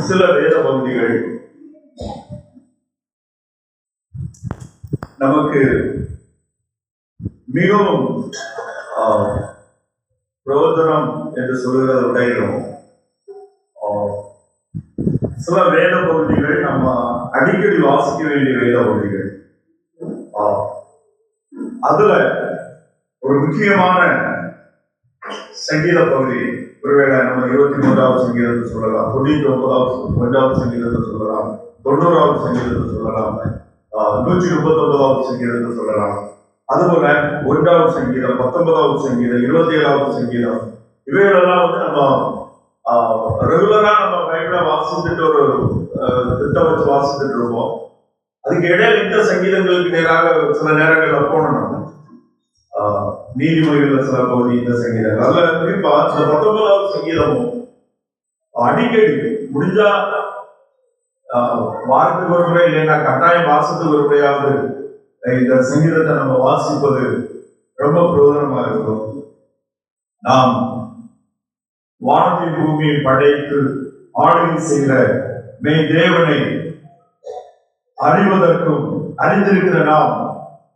சில வேத பகுதிகள் நமக்கு மிகவும் ஆஹ், பிரயோஜனம் என்று சொல்கிறத விடையிலும் ஆஹ், சில வேத பகுதிகள் நம்ம அடிக்கடி வாசிக்க வேண்டிய வேத பகுதிகள். ஆஹ், அதுல ஒரு முக்கியமான சங்கீத பகுதி ஒருவேளை நம்ம இருபத்தி மூன்றாவது சங்கீதத்தை சொல்லலாம் தொண்ணூத்தி ஒன்பதாவது ஒன்றாவது சங்கீதத்தை சொல்லலாம் தொண்ணூறாவது சங்கீதத்தை சொல்லலாம் ஆஹ், நூற்றி முப்பத்தி ஒன்பதாவது சங்கீதத்தை சொல்லலாம். அதுபோல ஒன்றாவது சங்கீதம் பத்தொன்பதாவது சங்கீதம் இருபத்தி ஏழாவது சங்கீதம் இவைகளெல்லாம் வந்து நம்ம ரெகுலரா நம்ம பைபிள வாசித்துட்டு ஒரு திட்டம் வச்சு வாசித்துட்டு இருப்போம். அதுக்கு இடையில இந்த சங்கீதங்களுக்கு நேராக சில நேரங்களில் போனோம் நீதிமொழிகள் சில பகுதி இந்த சங்கீதம் அதுல குறிப்பா இந்த பத்தொன்பதாவது சங்கீதமும் அடிக்கடி முடிஞ்சா ஆஹ், வாரத்துக்கு ஒரு முறை இல்லைன்னா கட்டாயம் மாசத்துக்கு ஒரு முறையாவது இந்த சங்கீதத்தை நம்ம வாசிப்பது ரொம்ப பிரயோஜனமா இருக்கும். நாம் வானத்தின் பூமியை படைத்து ஆளுகை செய்கிற மெய் தேவனை அறிவதற்கும் அறிந்திருக்கிற நாம்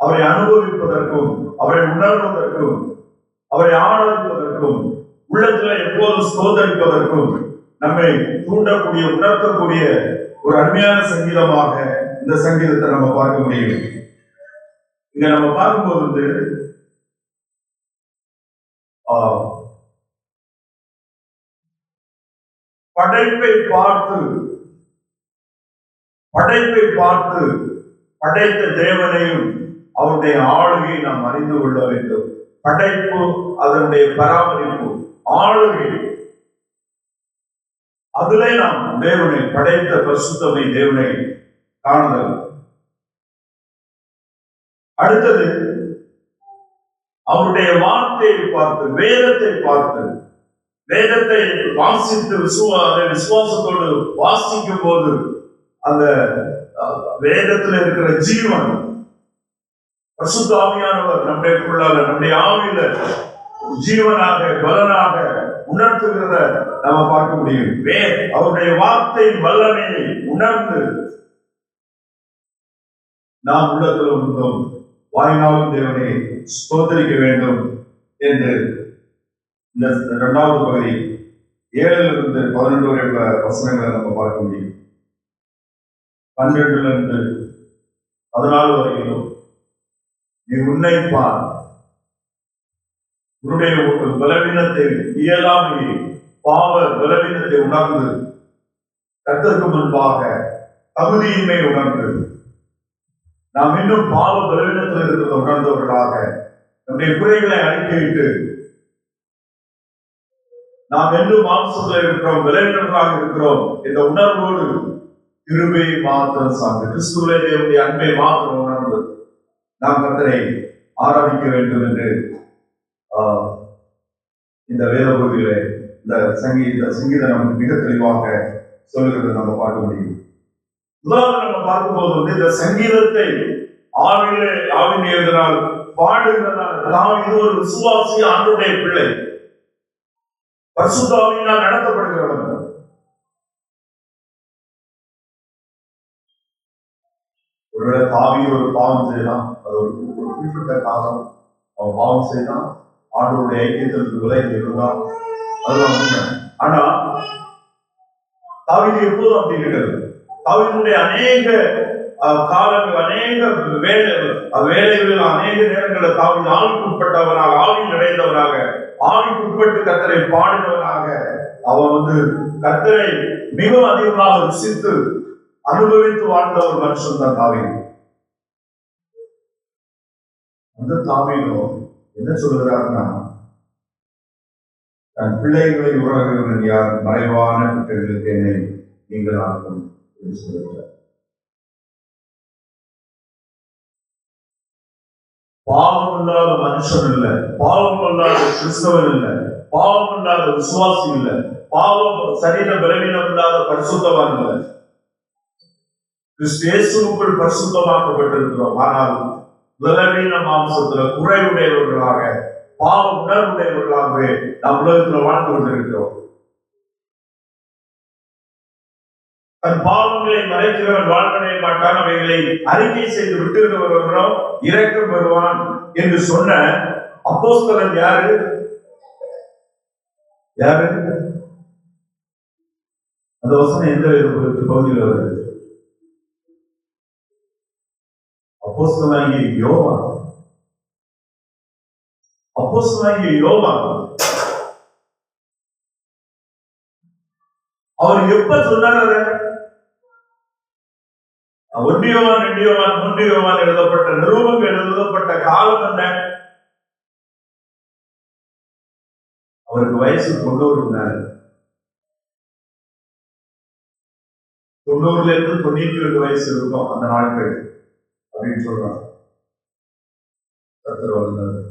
அவரை அனுபவிப்பதற்கும் அவரை உணர்வதற்கும் அவரை ஆராதிப்பதற்கும் உள்ளத்துல எப்போதும் சோதரிப்பதற்கும் நம்மை தூண்டக்கூடிய உணர்த்தக்கூடிய ஒரு அருமையான சங்கீதமாக இந்த சங்கீதத்தை நம்ம பார்க்க முடியும். இங்க நம்ம பார்க்கும்போது வந்து ஆஹ், படைப்பை பார்த்து படைப்பை பார்த்து படைத்த தேவனையும் அவருடைய ஆளுகையை நாம் அறிந்து கொள்ள வேண்டும். படைப்பு அதனுடைய பராமரிப்பு. ஆளுகை. அதிலே நாம் தேவனை படைத்த பரிசுத்தமை தேவனை காணுதல். அடுத்தது அவருடைய வார்த்தையை பார்த்து வேதத்தை பார்த்து. வேதத்தை வாசித்து விசுவா விசுவாசத்தோடு வாசிக்கும் போது அந்த அஹ், வேதத்துல இருக்கிற ஜீவன் பரிசுத்த ஆவியானவர் நம்முடையக்குள்ளாக நம்முடைய ஆவியில ஜீவனாக பலனாக உணர்த்துகிறத நம்ம பார்க்க முடியும். வே அவருடைய வார்த்தை வல்லமையை உணர்ந்து நாம் உள்ளத்தில் இருந்தோம் வாய்நாளும் தேவனை ஸ்தோத்தரிக்க வேண்டும் என்று. இந்த இரண்டாவது பகுதி ஏழுல இருந்து பதினெண்டு வரை உள்ள வசனங்களை நம்ம பார்க்க முடியும். பன்னிரெண்டுல இருந்து பதினாலு வரையிலும் நீ உன்னை பார். உன்னுடைய பலவீனத்தை இயலாமையை பாவ பலவீனத்தை உணர்ந்து கர்த்தருக்கு முன்பாக தகுதியின்மை உணர்ந்து நாம் இன்னும் பாவ பலவீனத்தில் இருக்கிறத உணர்ந்தவர்களாக நம்முடைய குறைகளை அறிக்கையிட்டு நாம் என்று மாம்சத்தில் இருக்கிறோம் விளைவினர்களாக இருக்கிறோம் இந்த உணர்வோடு கிருபை மாத்திரம் சார்ந்து கிறிஸ்துவ தேவனுடைய அன்பை மாத்திரம் நாம் கத்தரை ஆராதிக்க வேண்டும் என்று ஆஹ், இந்த வேத பகுதியிலே இந்த சங்கீத சங்கீதம் நமக்கு மிக தெளிவாக சொல்லுகிறதை நம்ம பார்க்க முடியும். முதலாவது நம்ம பார்க்கும்போது வந்து இந்த சங்கீதத்தை ஆவிலே ஆவின் எழுதினால் பாடுகிறதான நாம் இது ஒரு விசுவாசி ஆண்டுடைய பிள்ளை. பரிசுத்தாவினால் நடத்தப்படுகிறவர் விட தாவி ஒரு பாவம் செய்யலாம் அது ஒரு ஒரு குறிப்பிட்ட காலம் அவன் பாவம் செய்யலாம் ஆண்டோருடைய ஐக்கியத்திற்கு விலகி இருந்தால் அதுதான் உண்மை. ஆனா தாவிது எப்போதும் அப்படி இருக்கிறது. தாவினுடைய அநேக காலங்கள் அநேக வேலை வேலைகளில் அநேக நேரங்களில் தாவி ஆவிக்கு உட்பட்டவனாக நிறைந்தவராக நிறைந்தவனாக உட்பட்டு கத்தரை பாடினவனாக அவன் வந்து கத்தரை மிகவும் அதிகமாக ருசித்து அனுபவித்து வாழ்ந்த ஒரு மனுஷன் தான் தாவீது. அந்த தாவீதும் என்ன சொல்லுகிறாருன்னா தன் பிள்ளைகளை உறவுகிறவன் யார் மறைவான குற்றங்களுக்கு என்னை நீங்கள் ஆக்கும் என்று சொல்லுகிறார். பாவம் இல்லாத மனுஷன் இல்ல பாவம் இல்லாத கிறிஸ்தவன் இல்ல பாவம் இல்லாத விசுவாசி இல்ல பாவம் சரீர பலவீனம் இல்லாத பரிசுத்தவான் இல்ல. கிறிஸ்து பரிசுத்தமாக்கப்பட்டிருக்கிறோம். ஆனால் பலவீன மாம்சத்துல குறைவுடையவர்களாக பாவ உணர்வுடையவர்களாகவே நாம் உலகத்துல வாழ்ந்து கொண்டிருக்கிறோம். தன் பாவங்களை மறைக்கிறவன் வாழ்வடைய மாட்டான் அவைகளை அறிக்கை செய்து விட்டு வருவனோ இறக்கம் வருவான் என்று சொன்ன அப்போஸ்தலன் யாரு? யாரு? அந்த வசனம் எந்த பகுதியில் வருது? அப்போஸ்தலாகிய யோவா அப்போஸ்தலாகிய யோவா அவர் எப்ப சொன்னார் ஒன்றியவான் ரெண்டியவான் மூன்றியவான் எழுதப்பட்ட நிரூபங்கள் எழுதப்பட்ட காலம் என்ன? அவருக்கு வயசு தொண்ணூறு இருந்தாரு தொண்ணூறுல இருந்து தொண்ணூத்தி ரெண்டு வயசு இருக்கும் அந்த நாட்கள். அப்படின்னு சொல்றான் கர்த்தர் வந்தார்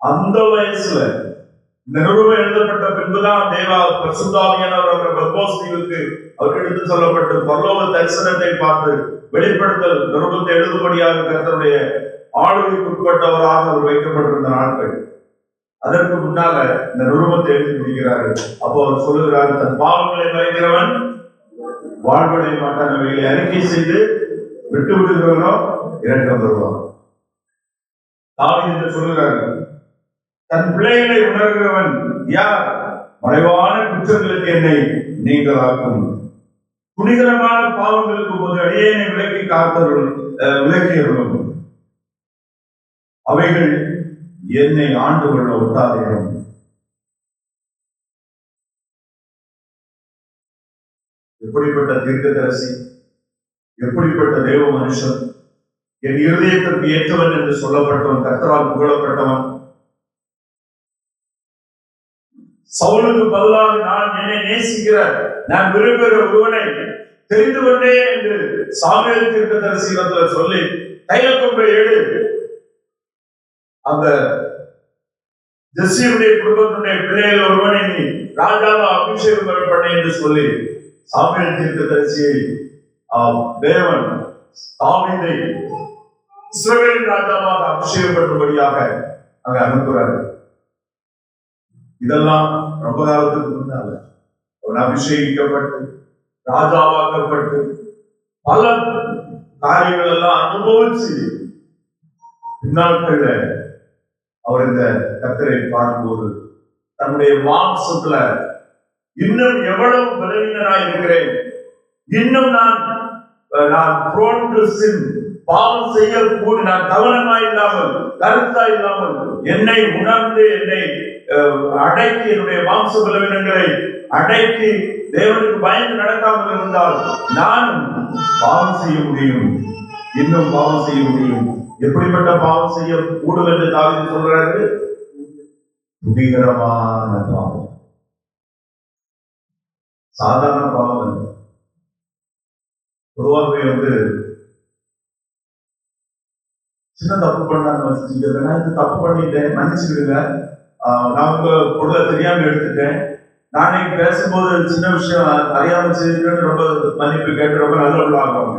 அந்த வயசுல இந்த நிருபம் எழுதப்பட்ட பின்புதான் தேவா பரிசுத்தாவியானவர் அவரை பத்மோஸ்தீவுக்கு அவர் எடுத்து சொல்லப்பட்டு பரலோக தரிசனத்தை பார்த்து வெளிப்படுத்தல் நிருபத்தை எழுதும்படியாக கத்தருடைய ஆளுகைக்கு உட்பட்டவராக அவர் வைக்கப்பட்டிருந்த நாட்கள். அதற்கு முன்னால இந்த நிருபத்தை எழுதி முடிக்கிறாரு அப்போ அவர் சொல்லுகிறார் தன் பாவங்களை மறைக்கிறவன் வாழ்வடைய மாட்டான் அறிக்கை செய்து விட்டு விடுகிறவனோ இரக்கம் வருவான் தாவி என்று சொல்லுகிறார்கள் தன் பிள்ளைகளை உணர்கிறவன் யார்? மறைவான குற்றங்களுக்கு என்னை நீங்களாக்கும். துணிகரமான பாவங்களுக்கு போது அடியேனை விலக்கி காத்தவர்கள் விலக்கியவர்களும் அவைகள் என்னை ஆண்டு கொள்ள ஒட்டாதேனும் எப்படிப்பட்ட தீர்க்கதரிசி எப்படிப்பட்ட தேவ மனுஷன் என் இருதயத்திற்கு ஏற்றவன் என்று சொல்லப்பட்டவன் கர்த்தரால் புகழப்பட்டவன். சவுலுக்கு பதிலாக நான் என்னை நேசிக்கிற நான் விரும்புகிற ஒருவனை தெரிந்து கொண்டேன் என்று சாமியல் தீர்க்கதரிசியிடத்துல சொல்லி தைலக்கொம்பை ஏடு அந்த ஜெஸ்ஸியுடைய குடும்பத்தினுடைய பிள்ளைகள் ஒருவனை நீ ராஜாவா அபிஷேகம் பண்ண என்று சொல்லி சாமியல் தீர்க்க தரிசியை தேவன் தாவீதை இஸ்ரவேலின் ராஜாவாக அபிஷேகம் பண்ணும்படியாக அங்க அனுப்புறாரு இதெல்லாம் ரொம்ப காலத்துக்கு முன்னால அவன் அபிஷேகிக்கப்பட்டு ராஜாவாக்கப்பட்டு பல காரியங்கள் எல்லாம் அனுபவிச்சு பின்னாட்கள்ல அவர் இந்த கத்தரை பாடும்போது தன்னுடைய மாம்சத்துல இன்னும் எவ்வளவு பலவீனனாய் இருக்கிறேன்? இன்னும் நான் நான் prone பாவம் செய்யக்கூடி நான் கவனமா இல்லாமல் கருத்தா இல்லாமல் என்னை உணர்ந்து என்னை அஹ், என்னுடைய மாம்ச பலவீனங்களை அடக்கி தேவனுக்கு பயந்து நடக்காமல் இருந்தால் நான் பாவம் செய்ய முடியும். இன்னும் பாவம் செய்ய முடியும். எப்படிப்பட்ட பாவம் செய்ய கூடும் என்று தாவீது சொல்றாரு? துணிகரமான பாவம். சாதாரண பாவம் அல்ல. பொதுவாகவே வந்து சின்ன தப்பு பண்ணாங்க வச்சுக்கிட்டு இது தப்பு பண்ணிட்டேன் மன்னிச்சுக்கிடுங்க. நான் உங்க பொருளை தெரியாம எடுத்துட்டேன். நானே பேசும்போது சின்ன விஷயம் அறியாம செய்துட்டு ரொம்ப மன்னிப்பு கேட்டு ரொம்ப நல்ல ஆகுவாங்க.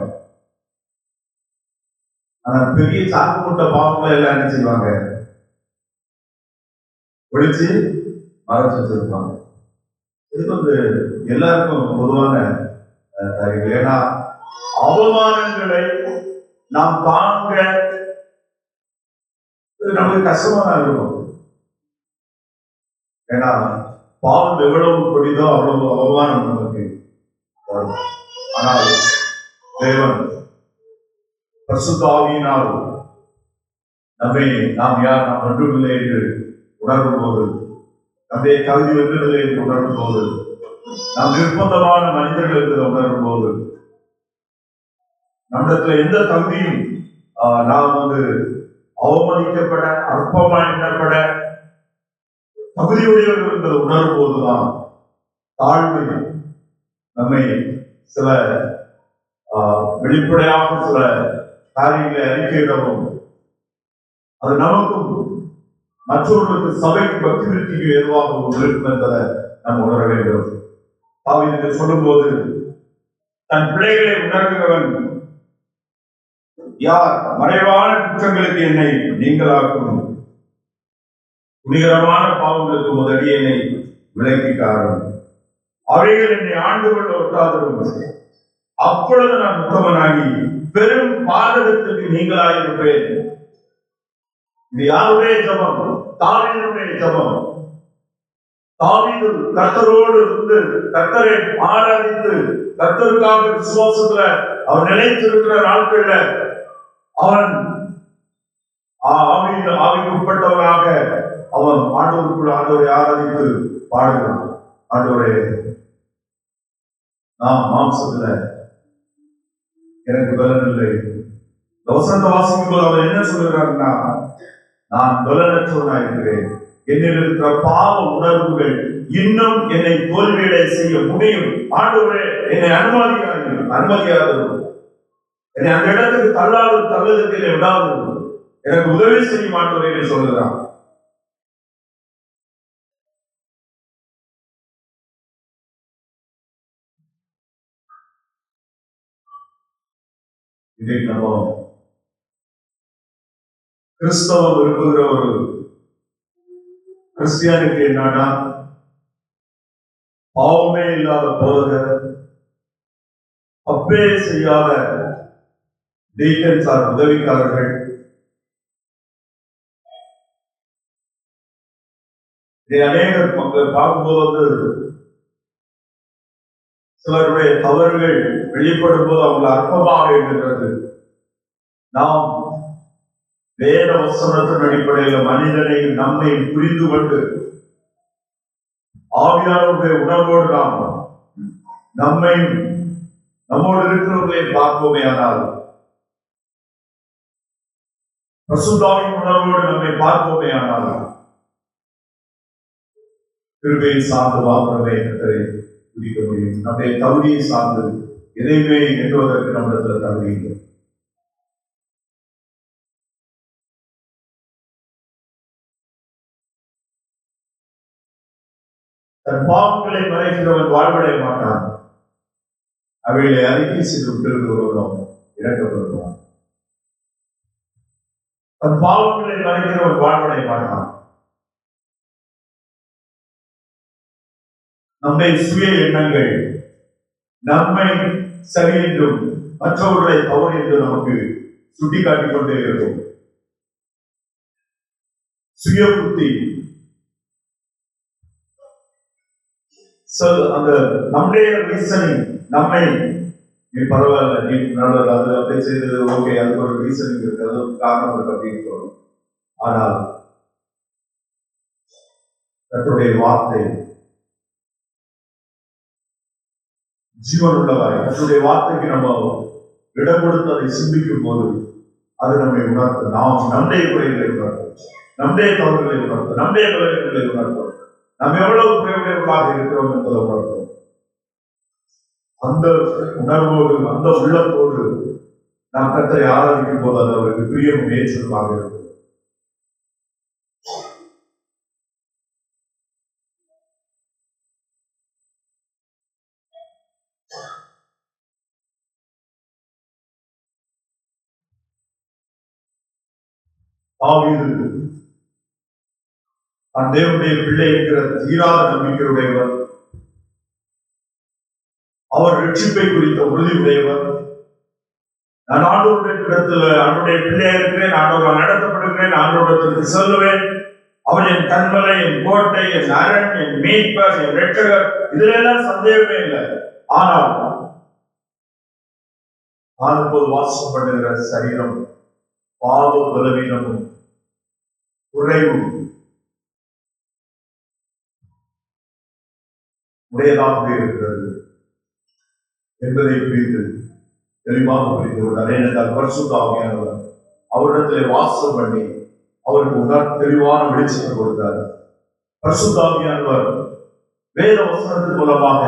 ஆனா பெரிய சாக்கு முட்டை பாவங்களை எல்லாம் என்ன செய்வாங்க? ஒழிச்சு மறைச்சு வச்சிருப்பாங்க. இது வந்து எல்லாருக்கும் பொதுவான அஹ், ஏன்னா அவமானங்களை நாம் தாங்க நமக்கு கஷ்டமா தான் இருக்கும். ஏன்னா பாவம் எவ்வளவு கொடிதோ அவ்வளவு அவமானம் நமக்கு வரும். ஆனால் தேவன் பரிசுத்த நம்மை நாம் யார் நாம் ஒன்றுமில்லை என்று உணரும் போது நம்முடைய கல்வி வென்றதில்லை என்று உணரும் போது நாம் நிர்பந்தமான மனிதர்கள் என்பதை உணரும் போது நம்மிடத்துல எந்த தகுதியும் ஆஹ், நாம் வந்து அவமதிக்கப்பட அற்பமா எண்ணப்பட தகுதியுடையவர்கள் என்பதை உணரும் போதுதான் தாழ்வு நம்மை சில ஆஹ், வெளிப்படையாக சில காரியங்களை அறிக்கையிடவும் அது நமக்கும் மற்றவர்களுக்கு சபைக்கு பக்தி விருத்திக்கு ஏதுவாகவும் இருக்கும் என்பதை நாம் உணர வேண்டும். தாவீது சொல்லும்போது தன் பிள்ளைகளை உணர்கிறவன் யார்? மறைவான குற்றங்களுக்கு என்னை நீங்களாக்கும் துணிகரமான பாவங்களுக்கு முதலிய என்னை விலக்கி காரணம் அவைகள் என்னை ஆண்டு கொள்ள ஒட்டாதிருக்கும் அப்பொழுது நான் உத்தமனாகி பெரும் பாதகத்துக்கு நீங்களாயிருப்பேன். இது யாருடைய ஜபம்? தாவீதுடைய ஜபம். தாவீது கர்த்தரோடு இருந்து கர்த்தரை ஆராதித்து கர்த்தருக்காக விசுவாசத்துல அவன் நிலைத்திருக்கிற நாட்கள்ல அவன் ஆ- ஆவிக்கு அவன் ஆண்டவருக்குள் ஆண்டவரை ஆராதித்து பாடுகிறான். ஆண்டவரே நான் மாம்சத்துல எனக்கு பலன் இல்லை. வசந்த வாசிக்கும் போது அவர் என்ன சொல்லுகிறாருன்னா நான் பலனற்றவனாக இருக்கிறேன் என்னில் இருக்கிற பாவ உணர்வுகள் இன்னும் என்னை தோல்வியடை செய்ய முடியும். ஆண்டவரே என்னை அனுமதியாக அனுமதியாக என்னை அந்த இடத்துக்கு தள்ளாது தள்ளதுக்கு என்னை விடாது எனக்கு உதவி செய்யும் ஆண்டவரே என்று சொல்லுகிறான் இதை நம்ம கிறிஸ்தவம் விரும்புகிற ஒரு கிறிஸ்டியானிட்டி என்னன்னா பாவமே இல்லாத போதகர் அப்பே செய்யாத டீக்கன்ஸ் ஆர் உதவிக்காரர்கள். இதை அநேகர் மக்கள் பார்க்கும்போது வந்து சிலருடைய தவறுகள் வெளிப்படும் போது அவங்க அற்பமாக இருக்கின்றது நாம் வேத வசனத்தின் அடிப்படையில் மனிதனையும் நம்மையும் புரிந்து கொண்டு ஆவியானவருடைய உணர்வோடு நாம் நம்மையும் நம்மோடு இருக்கிறவர்களை பார்ப்போமே ஆனால் பசுதாவின் உணர்வோடு நம்மை பார்ப்போமே ஆனால் கிருபையை சார்ந்து மாத்திரமே கத்தரை குறிக்க முடியும். நம்முடைய தகுதியை சார்ந்து எதையுமே எண்ணுவதற்கு நம்மிடத்தில் தகுதி இல்லை. தன் பாவங்களை மறைக்கிறவன் வாழ்வடைய மாட்டான். அவைகளை அறிக்கை செய்து விட்டிருக்கிறவர்களும் இறக்கப்படுவான். தன் பாவங்களை மறைக்கிறவன் வாழ்வடைய மாட்டான். நம்மை சுய எண்ணங்கள் நம்மை சரி என்றும் மற்றவர்களை தவறு என்று நமக்கு சுட்டிக்காட்டிக் கொண்டே இருக்கும். சுய புத்தி சொல் அந்த நம்முடைய ரீசனிங் நம்மை நீ பரவாயில்ல நீ நல்லது அது அப்படி செய்தது ஓகே அதுக்கு ஒரு ரீசனிங் இருக்கு அது ஒரு காரணம் இருக்கு அப்படின்னு சொல்லணும். ஆனால் கத்துடைய வார்த்தை ஜீவன் உள்ளவாய் கர்த்தருடைய வார்த்தைக்கு நம்ம இடம் கொடுத்து அதை சிந்திக்கும் போது அது நம்மை உணர்த்து நாம் நம்முடைய குறைகளை உணர்த்தும். நம்முடைய தவறுகளை உணர்த்தும். நம்முடைய பலவீனங்களை உணர்த்தும். நாம் எவ்வளவு குறைவுடையவர்களாக இருக்கிறோம் என்பதை உணர்த்தும் அந்த உணர்வோடு அந்த உள்ளத்தோடு நாம் கத்தரை ஆராதிக்கும் போது அது அவருக்கு பிரியம் ஏற்றமாக இருக்கும். தாவீது அந்த தேவனுடைய பிள்ளை என்கிற தீராத நம்பிக்கையுடையவர். அவர் ரட்சிப்பை குறித்த உறுதி உடையவர் நான் ஆண்டோருடைய இடத்துல அவருடைய பிள்ளையா இருக்கிறேன் ஆண்டோரால் நடத்தப்படுகிறேன் ஆண்டோரத்திற்கு செல்லுவேன். அவன் என் கண்மலை என் கோட்டை என் அரண் என் மீட்பர் என் ரெட்டகர் இதுல எல்லாம் சந்தேகமே இல்லை. ஆனால் நான் இப்போது வாசம் பண்ணுகிற சரீரம் பாவ பலவீனமும் குறைவும் உடையதாக இருக்கிறது என்பதை புரிந்து தெளிவாக புரிந்து கொண்டார் ஏனென்றால் பரிசுத்தாவியானவர் அவரிடத்தில் வாசம் பண்ணி அவருக்கு உணர் தெளிவான வெளிச்சத்தை கொடுத்தார். பரிசுத்தாவியானவர் வேத வசனத்தின் மூலமாக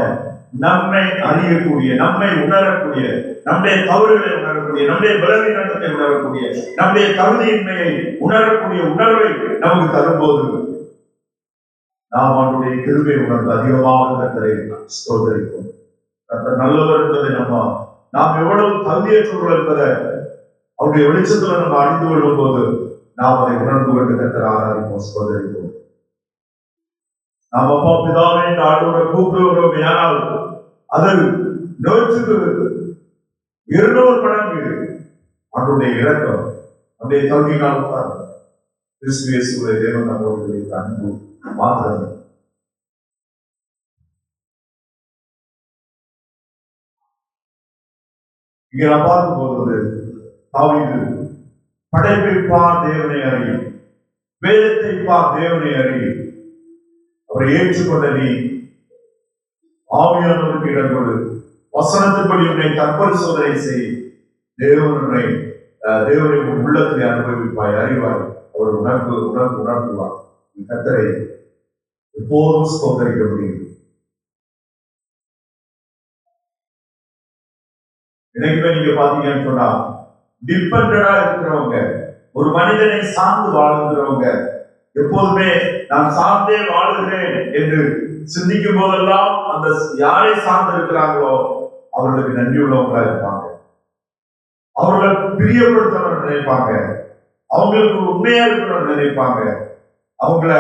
நம்மை அறியக்கூடிய நம்மை உணரக்கூடிய நம்முடைய தவறுகளை உணரக்கூடிய நம்முடைய பலவீனத்தை உணரக்கூடிய நம்முடைய தகுதியின்மையை உணரக்கூடிய உணர்வை நமக்கு தரும்போது நாம் அவனுடைய கிருமை உணர்ந்து அதிகமாக கத்தரை ஸ்தோதரிப்போம் கத்தர் நல்லவர் என்பதை நம்ம நாம் எவ்வளவு தகுதியற்றவர்கள் என்பதை அவருடைய வெளிச்சத்துல நம்ம அறிந்து கொள்ளும் போது நாம் அதை உணர்ந்து கொண்டு கத்தர் ஆராதிப்போம் சோதரிப்போம் நாம் அப்பா பிதாவை என்று ஆண்டவரை கூப்பிடுகிறோம் ஆனால் அது நூற்றுக்கு இருநூறு மடங்கு அவருடைய இறக்கம் அவருடைய தகுதியினால் தான் கிறிஸ்துவேசுடைய தேவன் நம்மோடு அன்பு மாத்திரம். இங்கே நான் பார்க்கும் போது தாவீது படைப்பை பார் தேவனை அறியும். வேதத்தை பார் தேவனை அறியும். அவரை ஏற்றுக்கொண்ட நீ ஆவியானவருக்கு இடம் கொடு. வசனத்துப்படி உன்னை தற்பரிசோதனை செய். தேவனை தேவனை உன் உள்ளத்தை அனுபவிப்பாய் அறிவாய். அவர் உணர்வு உணர்வு உணர்த்துவார். கத்தரை எப்போதும் ஸ்தோத்தரிக்க முடியும். எனக்குமே நீங்க பாத்தீங்கன்னு சொன்னா டிபெண்டடா இருக்கிறவங்க ஒரு மனிதனை சார்ந்து வாழ்கிறவங்க எப்போதுமே நான் சார்ந்தே வாழுகிறேன் என்று சிந்திக்கும் போதெல்லாம் அந்த யாரை சார்ந்து இருக்கிறாங்களோ அவர்களுக்கு நன்றி உள்ளவங்களா இருப்பாங்க. அவர்களை பிரியப்படுத்தவர்கள் நினைப்பாங்க. அவங்களுக்கு உண்மையா இருக்கிறவங்க நினைப்பாங்க. அவங்கள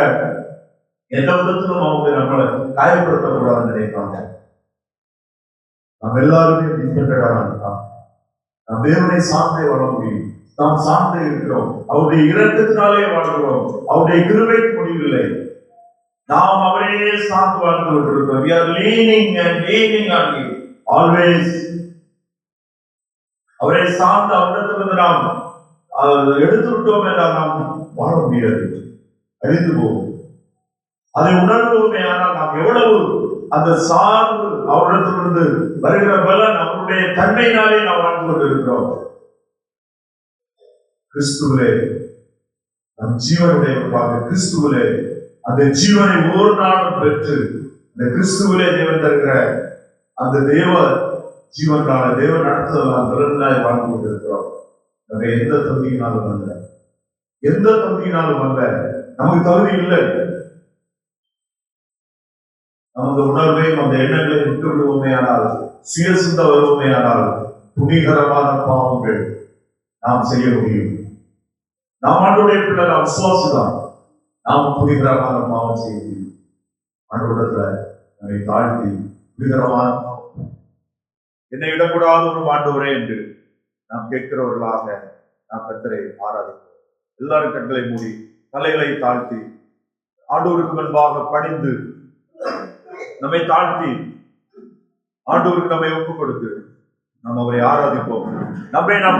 எந்த விதத்திலும் அவங்க நம்மளை காயப்படுத்தக்கூடாதுன்னு நினைப்பாங்க. நாம் எல்லாருமே டிபெண்டடா இருக்கலாம். நாம் தேவனை சார்ந்தே வாழ முடியும். நாம் சார்ந்தே இருக்கிறோம். அவருடைய இரக்கத்தினாலே வாழ்கிறோம். அவருடைய கிருபைக்கு முடிவில்லை நாம் அவரையே சார்ந்து வாழ்ந்து கொண்டிருக்கிறோம். We are leaning and leaning on him. Always. அவரை சார்ந்து அவரிடத்திலிருந்து நாம் எடுத்து விட்டோம் என்றால் நாம் வாழ முடியாது. அழிந்து போகும். அதை உணர்ந்தோமே ஆனால் நாம் எவ்வளவு அந்த சார்பு அவரிடத்திலிருந்து வருகிற பலன் அவருடைய தன்மையினாலே நாம் வாழ்ந்து கொண்டிருக்கிறோம். கிறிஸ்துவிலே நம் ஜீவனுடைய பார்க்க கிறிஸ்துவிலே அந்த ஜீவனை ஒரு நாளும் பெற்று அந்த கிறிஸ்துவிலே தேவன் தருகிற அந்த தேவ ஜீவனால தேவன் நடத்துதலால் திறனாய் வாழ்ந்து கொண்டிருக்கிறோம். நம்ம எந்த தகுதியினாலும் அல்ல. எந்த தகுதியினாலும் அல்ல. நமக்கு தகுதி இல்லை. நமது உணர்வையும் அந்த எண்ணங்களை விட்டு விடுவோமே ஆனால் சுய வருவோமே ஆனால் துணிகரமான பாவங்கள் நாம் செய்ய முடியும். நாம் ஆண்டுடைய பிள்ளை நாம் விசுவாசிதான். நாம் துணிகரமான பாவம் செய்ய முடியும். ஆண்டோடத்துல நம்மை தாழ்த்தி துணிகரமான என்னை விடக்கூடாத ஒரு ஆண்டவரே என்று நாம் கேட்கிறவர்களாக நாம் கத்தரை ஆராதிக்கிறோம் எல்லாரும் கண்களை மூடி தலைகளை தாழ்த்தி ஆண்டோருக்கு முன்பாக பணிந்து நம்மை தாழ்த்தி ஆண்டோருக்கு நம்மை ஒப்புக் கொடுத்து நாம் அவரை ஆராதிப்போம். நம்மை நாம்